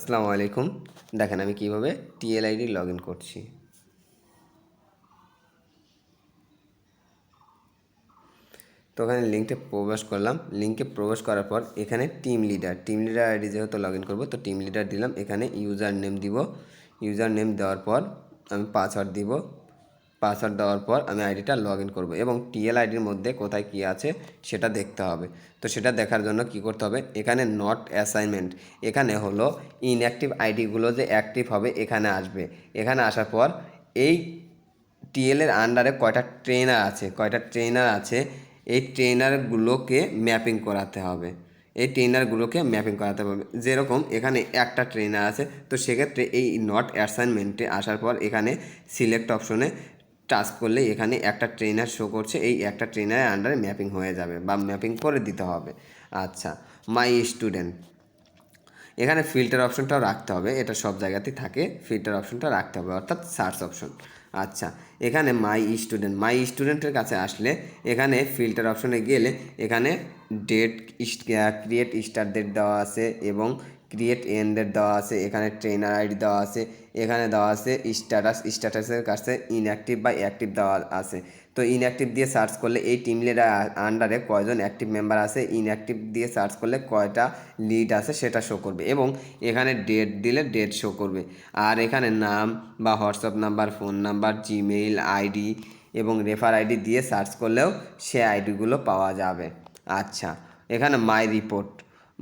আসসালামু আলাইকুম। দেখেন আমি কীভাবে টিএলআইডি লগ ইন করছি। তো ওখানে লিঙ্কে প্রবেশ করলাম। লিঙ্কে প্রবেশ করার পর এখানে team leader team leader ID যেহেতু লগ ইন করব, তো টিম লিডার দিলাম। এখানে ইউজার নেম দিব। ইউজার নেম দেওয়ার পর আমি পাসওয়ার্ড দিব। পাসওয়ার্ড দেওয়ার পর আমি আইডিটা লগ ইন করব এবং টিএল আইডির মধ্যে কোথায় কী আছে সেটা দেখতে হবে। তো সেটা দেখার জন্য কি করতে হবে? এখানে নট অ্যাসাইনমেন্ট এখানে হলো ইনঅ্যাক্টিভ আইডিগুলো যে অ্যাক্টিভ হবে এখানে আসবে। এখানে আসার পর এই টিএলের আন্ডারে কয়টা ট্রেনার আছে, কয়টা ট্রেনার আছে, এই ট্রেনারগুলোকে ম্যাপিং করাতে হবে। এই ট্রেনারগুলোকে ম্যাপিং করাতে হবে। যেরকম এখানে একটা ট্রেনার আছে, তো সেক্ষেত্রে এই নট অ্যাসাইনমেন্টে আসার পর এখানে সিলেক্ট অপশনে টাচ করলে এখানে একটা ট্রেনার শো করছে, এই একটা ট্রেনারের আন্ডারে ম্যাপিং হয়ে যাবে বা ম্যাপিং করে দিতে হবে। আচ্ছা মাই স্টুডেন্ট এখানে ফিল্টার অপশনটাও রাখতে হবে, এটা সব জায়গাতেই থাকে ফিল্টার অপশনটা রাখতে হবে, অর্থাৎ সার্চ অপশন আচ্ছা এখানে মাই স্টুডেন্ট মাই স্টুডেন্টের কাছে আসলে এখানে ফিল্টার অপশনে গেলে এখানে ডেট ক্রিয়েট স্টার ডেট দেওয়া আছে এবং ক্রিয়েট এন্ডের দেওয়া আছে, এখানে ট্রেনার আইডি দেওয়া আছে, এখানে দেওয়া আছে স্ট্যাটাস স্ট্যাটাসের কাছে ইনঅ্যাক্টিভ বা অ্যাক্টিভ দেওয়া আছে। তো ইনঅ্যাক্টিভ দিয়ে সার্চ করলে এই টিম লিডার আন্ডারে কয়জন অ্যাক্টিভ মেম্বার আছে ইনঅ্যাক্টিভ দিয়ে সার্চ করলে কয়টা লিড আছে সেটা শো করবে এবং এখানে ডেট দিলে ডেট শো করবে। আর এখানে নাম বা WhatsApp number phone number Gmail ID এবং রেফার আইডি দিয়ে সার্চ করলেও সে আইডিগুলো পাওয়া যাবে। আচ্ছা এখানে মাই রিপোর্ট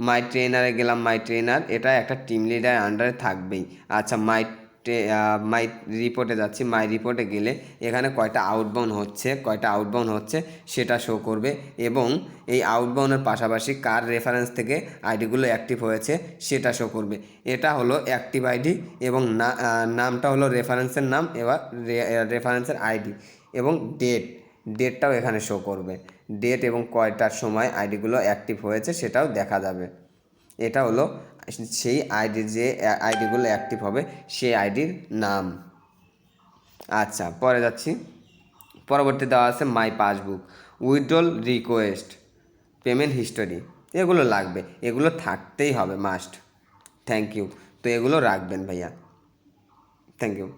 মাই ট্রেনারে গেলাম মাই ট্রেনার এটা একটা টিম লিডার আন্ডারে থাকবেই। আচ্ছা মাই মাই রিপোর্টে যাচ্ছি মাই রিপোর্টে গেলে এখানে কয়টা আউটবাউন্ড হচ্ছে, কয়টা আউটবাউন্ড হচ্ছে সেটা শো করবে এবং এই আউটবাউন্ডের পাশাপাশি কার রেফারেন্স থেকে আইডিগুলো অ্যাক্টিভ হয়েছে সেটা শো করবে। এটা হলো অ্যাক্টিভ আইডি এবং নামটা হলো রেফারেন্সের নাম, এবার রেফারেন্সের আইডি এবং ডেট ডেটটাও এখানে শো করবে। ডেট এবং কয়টার সময় আইডিগুলো অ্যাক্টিভ হয়েছে সেটাও দেখা যাবে। এটা হলো সেই আইডি যে আইডিগুলো অ্যাক্টিভ হবে সেই আইডির নাম। আচ্ছা পরে যাচ্ছি। পরবর্তী দেওয়া আছে my passbook withdrawal request payment history এগুলো লাগবে, এগুলো থাকতেই হবে মাস্ট থ্যাংক ইউ তো এগুলো রাখবেন ভাইয়া। Thank you